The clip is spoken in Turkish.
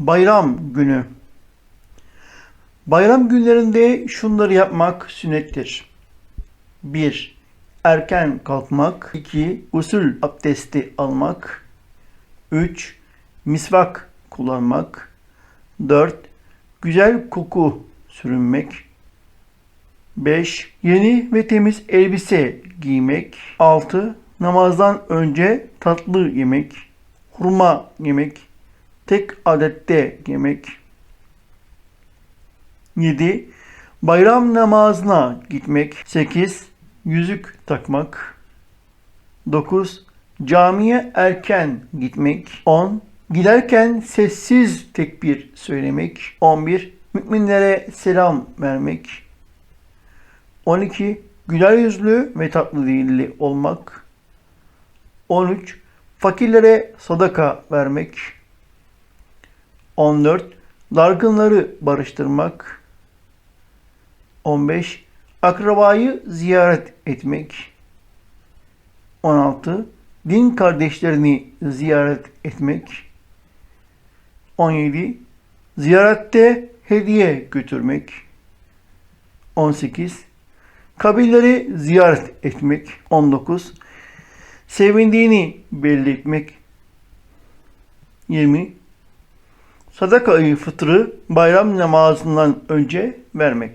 Bayram günü. Bayram günlerinde şunları yapmak sünnettir. 1. Erken kalkmak. 2. Usul abdesti almak. 3. Misvak kullanmak. 4. Güzel koku sürünmek. 5. Yeni ve temiz elbise giymek. 6. Namazdan önce tatlı yemek. Hurma yemek. Tek adette yemek. 7. Bayram namazına gitmek. 8. Yüzük takmak. 9. Camiye erken gitmek. 10. Giderken sessiz tekbir söylemek. 11. Müminlere selam vermek. 12. Güler yüzlü ve tatlı dilli olmak. 13. Fakirlere sadaka vermek. 14. Dargınları barıştırmak. 15. Akrabayı ziyaret etmek. 16. Din kardeşlerini ziyaret etmek. 17. Ziyarette hediye götürmek. 18. Kabilleri ziyaret etmek. 19. Sevindiğini belli etmek. 20. Sadaka-i fıtrı bayram namazından önce vermek.